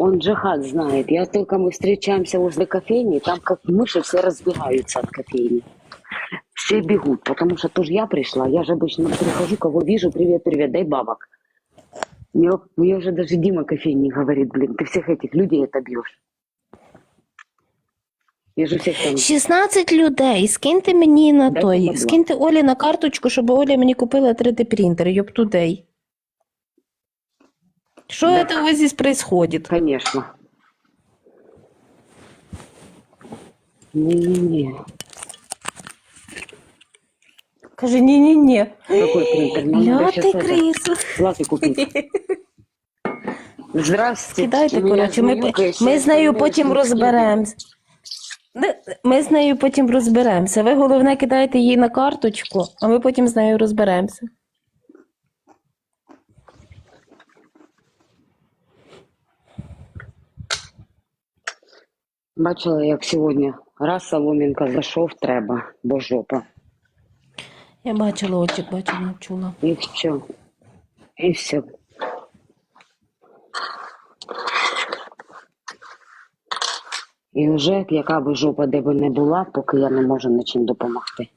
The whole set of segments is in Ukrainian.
Он джихад знает. Я только мы встречаемся возле кофейни, там как мыши все разбегаются от кофейни. Все бегут, потому что тоже я пришла, я же обычно прихожу, кого вижу, привет, привет, дай бабок. Мне, мне уже даже Дима кофейни говорит, блин, ты всех этих людей отобьешь. Я же всех там... 16 людей. Скиньте мені на Дайте той. бабла. Скиньте Олі на карточку, щоб Оля мені купила 3D принтер. Йоптудей. Що Да. це у вас здесь происходит? Конечно. Не-не-не. Каже, ні-ні-ні. Какой принтер? Нам надо Ля щас ти это, крису. Златы купить. Здравствуйте. Кидайте, Ты меня коротше, ми, зміюкаєш, ми я з нею не потім знаю, розберемось. Не- Ми з нею потім розберемося. Ви головне кидайте їй на карточку, а ми потім з нею розберемося. Бачила, як сьогодні. Раз Соломінка зайшов, треба, бо жопа. Я бачила очік, бачила, чула. І все. І все. І вже яка би жопа де би не була, поки я не можу нічим допомогти.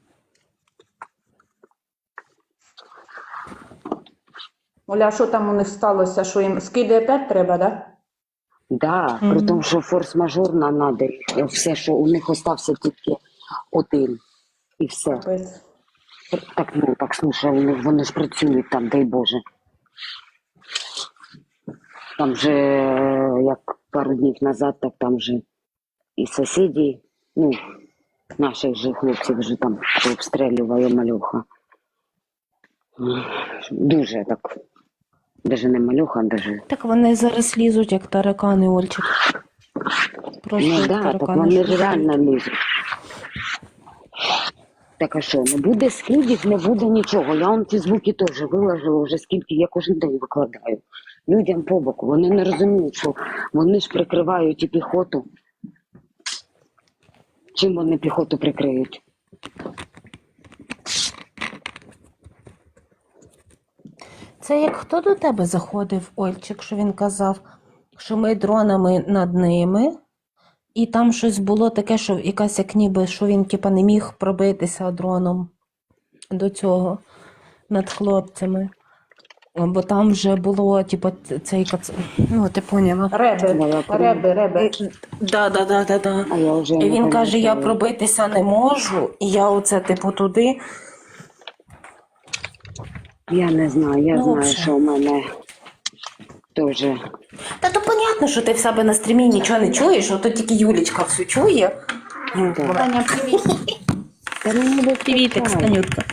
Оля, що там у них сталося? Що їм скиди опять треба, да? Да, при тому, що форс-мажорна надо. і Все, що у них остався тільки один. І все. Так, ну, так слушай, вони, вони ж працюють там, дай Боже. Там же, е, як пару днів назад, так там же і сусіді, ну, наших же хлопців вже там обстрілювали мальоха. Дуже так. Даже не мальоха, а даже. Так вони зараз лізуть, як таракани, Ольчик. Просто Ну як да, так таракани. вони ж реально лізуть. Так а що, не буде скидів, не буде нічого. Я он ці звуки теж виложила вже скільки я кожен день викладаю. Людям по боку. Вони не розуміють, що вони ж прикривають і піхоту. Чим вони піхоту прикриють? Це як хто до тебе заходив, Ольчик, що він казав, що ми дронами над ними, і там щось було таке, що якась як ніби, що він типа не міг пробитися дроном до цього над хлопцями. Бо там вже було, типу, цей кац... ну, ти поняла. Реби, реби, реби. Да, да, да, да, да. І він каже, я пробитися не можу, і я оце, типу, туди. Я не знаю, я Ну, знаю, взагалі. що в мене теж. Та то понятно, що ти в себе на стрімі нічого не чуєш, ото тільки Юлічка все чує. Ну, Таня, привіт. Та мені не Привітик. Станютка.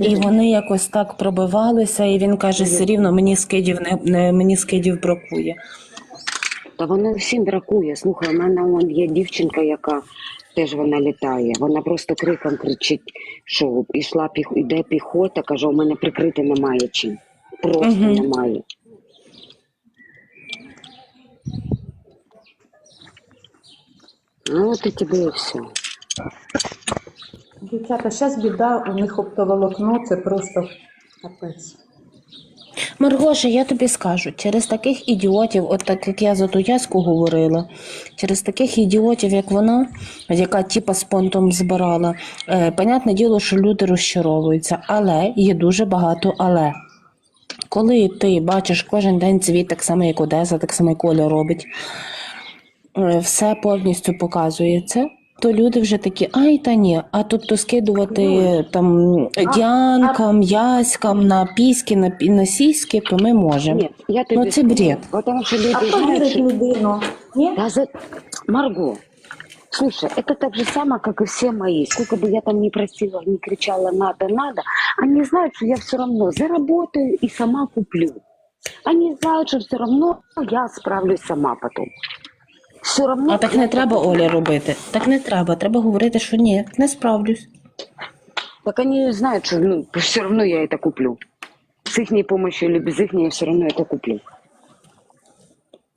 І вони якось так пробивалися, і він каже, все рівно мені скидів не, не мені скидів бракує. Та воно всім бракує. Слухай, у мене вон є дівчинка, яка теж вона літає. Вона просто криком кричить, що піх... іде піхота, каже, у мене прикрити немає чим. Просто Мгм. немає. Ну, от і тебе і все. Дівчата, зараз біда, у них оптоволокно, це просто капець. Маргоша, я тобі скажу, через таких ідіотів, от так як я за ту яску говорила, через таких ідіотів, як вона, яка типа з понтом збирала, е, понятне діло, що люди розчаровуються, але є дуже багато але. Коли ти бачиш кожен день цвіт, так само як Одеса, так само як Оля робить, е, все повністю показується, то люди вже такі, ай та ні. А тобто скидувати там діанкам, яськам на піськи, на, на сіськи, то ми можемо. Ні, я тобі Ну, це бред. Потому що люди А хто знають, вірить людину? Ні? Да за... Марго, слушай, это так же самое, как и все мои. Сколько бы я там ни просила, ни кричала надо, надо, они знают, что я все равно заработаю и сама куплю. Они знают, что все равно я справлюсь сама потом. Все равно... А так не треба Олі робити. Так не треба. Треба говорити, що ні, не справлюсь. Так они знают, что ну, все равно я это куплю. С их помощью или без их я все равно это куплю.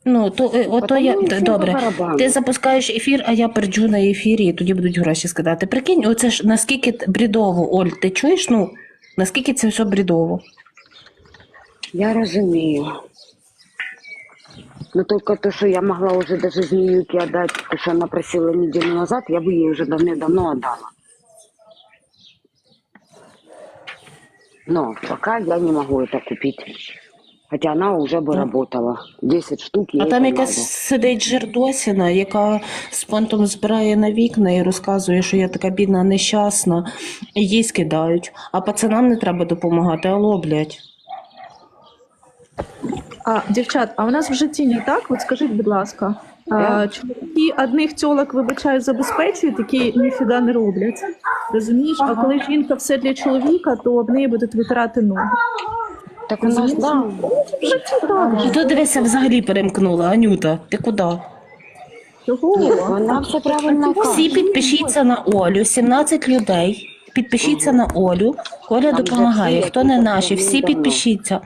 Ну, то, е, ото Потому я, і всім по добре. барабану. Ти запускаєш ефір, а я перджу на ефірі, і тоді будуть гроші скидати. Прикинь, оце ж наскільки т- брідово, Оль, ти чуєш? Ну, наскільки це все брідово? Я розумію. Но только то, что я могла уже даже змеюке отдать, то, что она просила неделю назад, я бы ей уже давно-давно отдала. Но пока я не могу это купить. Хотя она уже бы работала. 10 штук ей А там это якась надо. сидить жердосіна, яка з понтом збирає на вікна і розказує, що я така бідна, нещасна, і їй скидають. А пацанам не треба допомагати, алло, блядь. А, дівчат, а у нас в житті не так? От скажіть, будь ласка, а, чоловіки одних тьолок, вибачаю, забезпечують, які ніфіга не роблять. Розумієш? А коли жінка все для чоловіка, то об неї будуть витирати ноги. Так у нас, да. В житті так. І то дивися, взагалі перемкнула. Анюта, ти куди? Чого? Вона все правильно Всі каже. підпишіться на Олю, 17 людей. Підпишіться на Олю. Оля допомагає. Хто не наші, всі підпишіться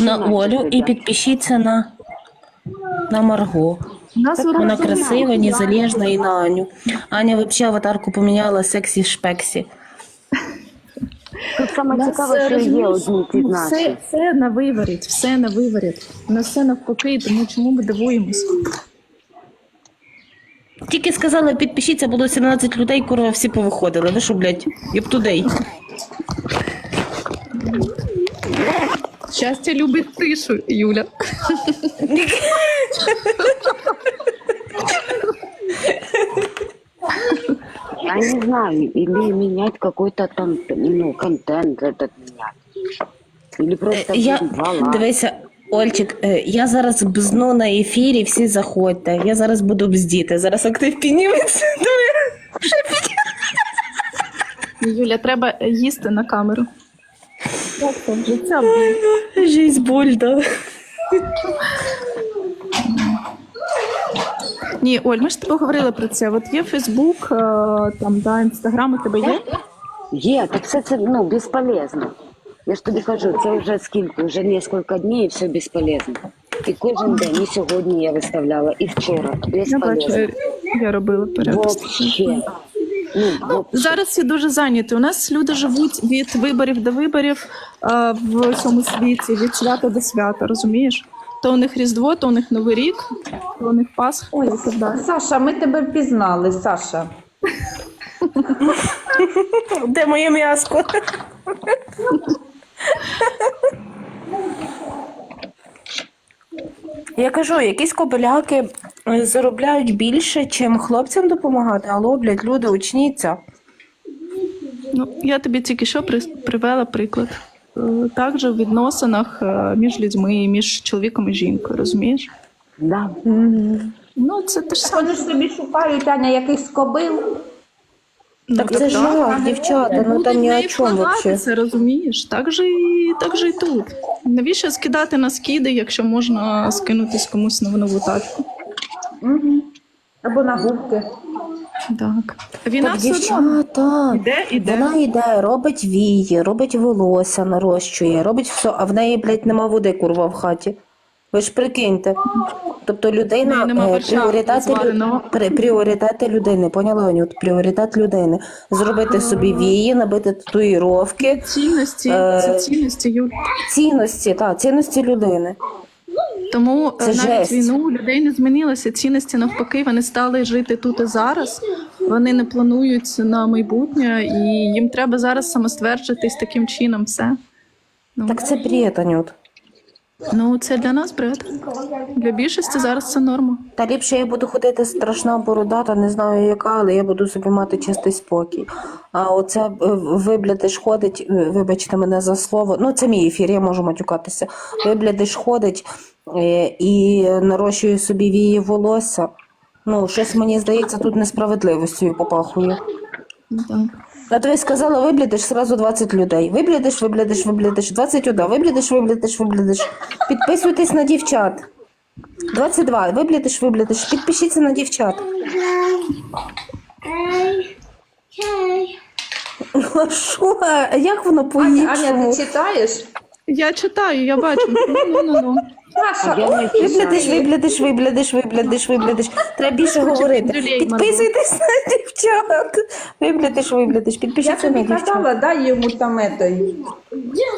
на Олю і підпишіться на, на Марго. Вона красива, незалежна і на Аню. Аня взагалі аватарку поміняла сексі шпексі. Тут саме цікаве, що є одні ті ну, наші. все, все на виворіт, все на виворіт. У нас все навпаки, тому чому ми дивуємось? Тільки сказала, підпишіться, було 17 людей, курва, всі повиходили. Ви що, блядь, єптудей. Щастя любить тишу, Юля. Я не знаю, или менять какой-то там, ну, контент этот менять. Или просто Я, лайка. дивися, Ольчик, е, я зараз бзну на ефірі, всі заходьте. Я зараз буду бздіти. Зараз актив підніметься. Юля, треба їсти на камеру. Життя блін. Жизнь боль, да. Ні, Оль, ми ж тобі говорили про це. От є Фейсбук, е, там, да, Інстаграм у тебе є? Є, так все це ну, безполезно. Я ж тобі кажу, це вже скільки, вже кілька днів і все безполезно. І кожен день, і сьогодні я виставляла, і вчора. Я бачу, я робила перепис. Вообще. Ну, вообще. Зараз всі дуже зайняті. У нас люди живуть від виборів до виборів е, в цьому світі, від свята до свята, розумієш? То у них Різдво, то у них Новий рік, то у них Пасха і так далі. Саша, ми тебе впізнали, Саша. Де моє м'яско? Я кажу, якісь кобиляки е, заробляють більше, чим хлопцям допомагати. Алло, блядь, люди, учніться. Ну, я тобі тільки що при- привела приклад. Е, Так же в відносинах е, між людьми, між чоловіком і жінкою, розумієш? Да. Ну, це те ж саме. Вони ж собі шукають, Аня, якийсь кобил. Так Ну, це жах, дівчата, ну там ні о чому вообще. Це розумієш? Так же, і, так же і тут. Навіщо скидати на скиди, якщо можна скинутись комусь на нову тачку? Угу. Або на губки. Так. Війна Так, все одно дівчата, іде, іде. вона йде, робить вії, робить волосся, нарощує, робить все, а в неї, блядь, нема води, курва, в хаті. Ви ж прикиньте. Тобто людина, неї е, пріоритети, лю- при- пріоритети людини, поняла, Анют? Пріоритет людини. Зробити собі вії, набити татуїровки, Цінності, Е, це цінності, Юль. цінності, та, цінності людини. Тому Це е, навіть жесть. війну у людей не змінилися. Цінності навпаки, вони стали жити тут і зараз. Вони не планують на майбутнє, і їм треба зараз самостверджуватись таким чином. Все. Ну, Так це бред, Анют. Ну це для нас бред. Для більшості зараз це норма. Та ліпше я буду ходити страшна бородата, не знаю яка, але я буду собі мати чистий спокій. А оце е, виблядиш ходить, е, вибачте мене за слово. Ну, це мій ефір, я можу матюкатися. Виблядиш ходить е, і нарощує собі вії волосся. Ну, щось мені здається, тут несправедливостю попахує. Ну, Так. А то я сказала, виблядиш сразу 20 людей. Виблядиш, виблядиш, виблядиш, 21, виблядиш, виблядиш, виблядиш. Підписуйтесь на дівчат. 22, виблядиш, виблядиш. Підпишіться на дівчат. А що? А Як воно Аня, Аня, ти читаєш? Я читаю, я бачу. Ну, ну, ну. Саша, я читаю. виблядиш, виблядиш, виблядиш, виблядиш. Треба більше говорити. Підписуйтесь на дівчат. Виблядиш, виблядиш. Підпишіться на тобі дівчат. казала, дай йому там етой,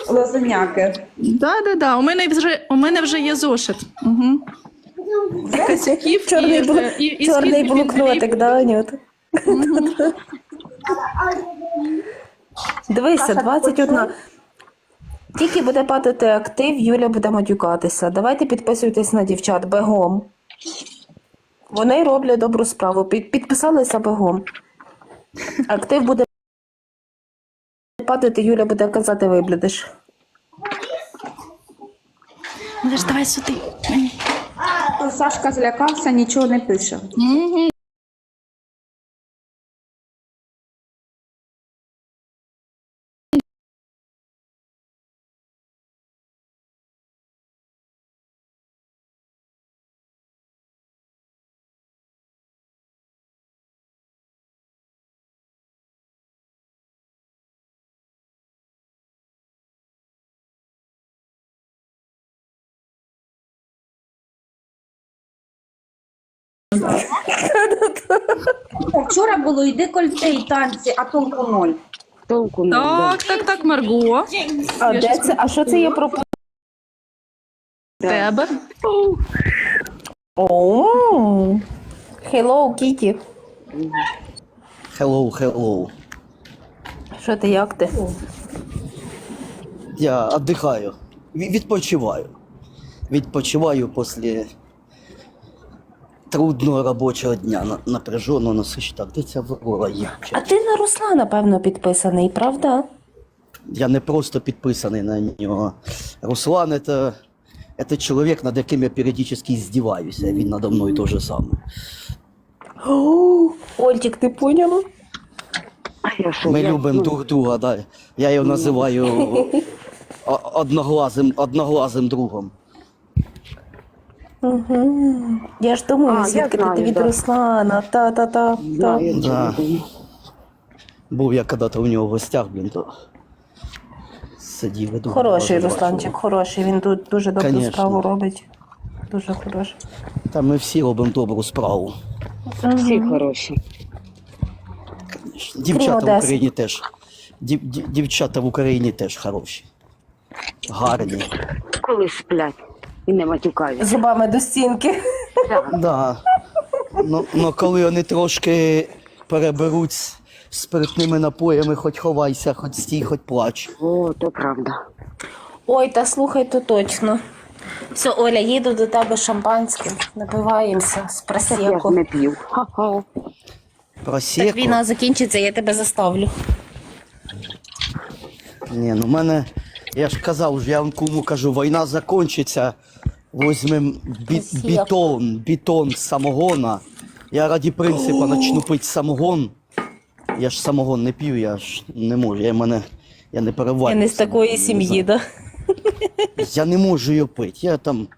лозеняки. Да, да, да. У мене вже у мене вже є зошит. Угу. Косяків Чорний, і, бл... і, і чорний блокнотик, да, Анюта? Дивися, 21. Тільки буде падати актив, Юля буде матюкатися. Давайте підписуйтесь на дівчат бегом. Вони роблять добру справу. Під- Підписалися бегом. Актив буде падати, Юля буде казати, виблядиш. Лиш давай сюди. Сашка злякався, нічого не пише. Вчора було і декольте, і танці, а толку ноль. Толку да. Так, так, так, Марго. А де це? А що це є про Тебе. О, Hello, Кіті. Hello, hello. Що ти, як ти? Я отдыхаю. Ві- Відпочиваю. Відпочиваю після трудного робочого дня, на- напряженого, насичного. Так, де ця Аврора є? А ти на Руслана, певно, підписаний, правда? Я не просто підписаний на нього. Руслан это, это чоловік, над яким я періодично здіваюся. Він надо мною те же саме. О, Ольчик, ти поняла? Ми любимо друг друга, да. Я його називаю одноглазим, одноглазим другом. Угу. Я ж думаю, А, я звідки ти знаю, від да. Руслана. Та-та-та. Та. я Да. чого думаю. Був я коли-то у нього в гостях, блін, то сидів і думав. Хороший Русланчик, хороший. Він тут дуже добру Конечно. справу робить. Дуже хороший. Та ми всі робимо добру справу. Всі хороші. Дівчата в Одеси. Україні теж. Дів, дів- дівчата в Україні теж хороші. Гарні. Коли сплять і не матюкаються. Зубами до стінки. Да. Ну, ну коли вони трошки переберуть з спиртними напоями, хоч ховайся, хоч стій, хоч плач. О, то правда. Ой, та слухай, то точно. Все, Оля, їду до тебе шампанським. Напиваємося з я ж не п'ю. Ха-ха. Так війна закінчиться, я тебе заставлю. Ні, ну в мене, я ж казав, я вам кому кажу, війна закінчиться, візьмем бі, Спасибо. бетон, бетон самогона. Я раді принципу почну пити самогон. Я ж самогон не п'ю, я ж не можу. Я мене. Я не переварю. Я не з такої сім'ї, да? Я не можу її пити. Я там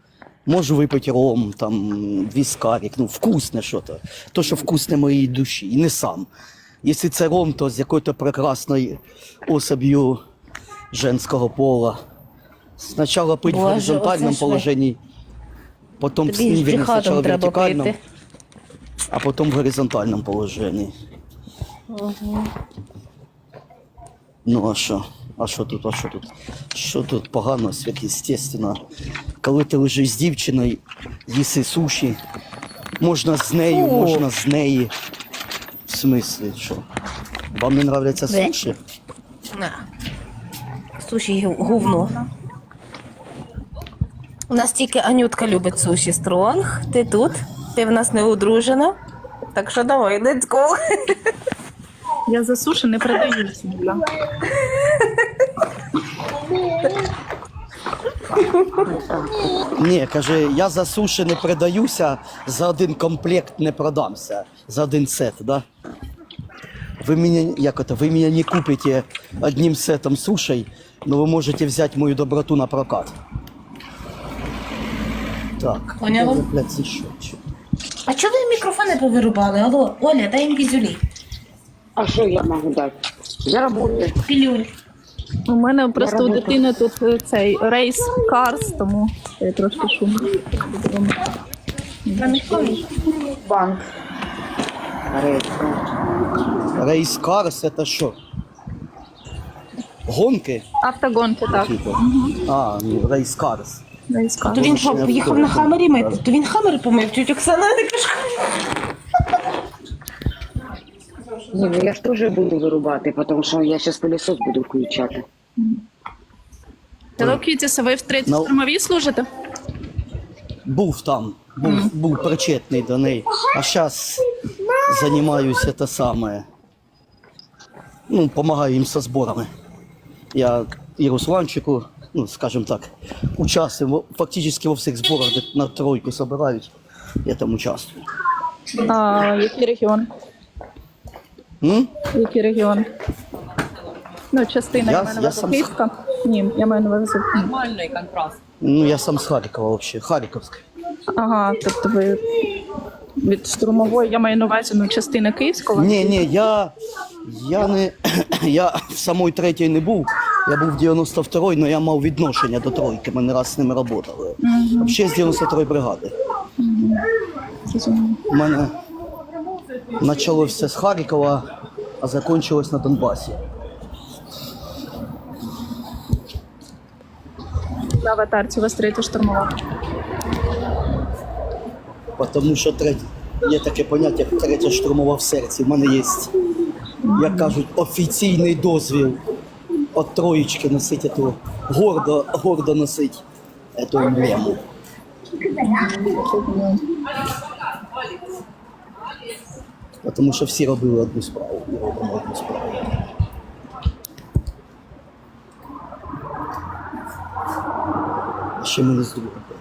можу випити ром, там віскарик, ну вкусне що то. То, що вкусне моїй душі, і не сам. Якщо це ром, то з якою-то прекрасною особ'ю женського пола. Спочатку пити в горизонтальному оце ж ви. положенні, потім Тобі ж снігені, спочатку джихадом в треба вертикальному, пити. а потім в горизонтальному положенні. Ну а що? А що тут? А що тут? Що тут погано, естественно. Коли ти лежиш з дівчиною, їси суші, можна з нею, Фу. можна з неї. В смислі, що? Вам не нравляться Бе. суші? На. Суші гувно. У нас тільки Анютка любить суші стронг. Ти тут, ти в нас не одружена. Так що давай, let's go. Я за суші не продаюся. Юля. Ні, каже, я за суші не продаюся, за один комплект не продамся, за один сет, да? Вы меня, як это, вы меня не купите одним сетом сушей, но вы можете взять мою доброту на прокат. Так, Поняла. блядь, ці щотчики? А чого ви мікрофони повирубали? Алло, Оля, дай їм візюлі. А що я можу дати? Я работаю. Пілюль. У мене просто у дитини тут е, цей рейс Карс, тому я трошки шумно. Банк. Рейка. Рейс Карс це що? Гонки? Автогонки, так. Типу. А, ну, Рейс Карс. Рейс Карс. То він що, поїхав на хамері мити, то він хамер помив, тетя Оксана, ж Ні, ну я ж теж буду вирубати, тому що я зараз пилісос буду включати. Hello Kitties, а ви в третій Ну. штурмовій служите? Був там, був, був причетний до неї. А зараз займаюся те саме. Ну, допомагаю їм зі зборами. Я і Русланчику, ну, скажімо так, участвую фактично во всіх зборах, де на тройку збирають. Я там участвую. А, який регіон? М? Який регіон? Ну, частина Я- я маю на я увазі сам з- Київська. Ні, я маю на увазі. Ну, я сам з Харкова взагалі, Харківський. Ага, тобто ви від штурмової, я маю на увазі ну, частина Київського. Ні, ні, я, я не я в самої третій не був. Я був в 92-й, але я мав відношення до тройки. Ми не раз з ними працювали. Взагалі з 92-ї бригади. У мене почалося з Харкова, а закінчилось на Донбасі. На аватарці у вас третя штурмова. Тому що третя, є таке поняття, як третя штурмова в серці. У мене є, як кажуть, офіційний дозвіл від троечки носить эту, гордо, гордо носить эту эмблему. Тому що всі робили одну справу, ми робимо одну справу. Ще ми не з другом.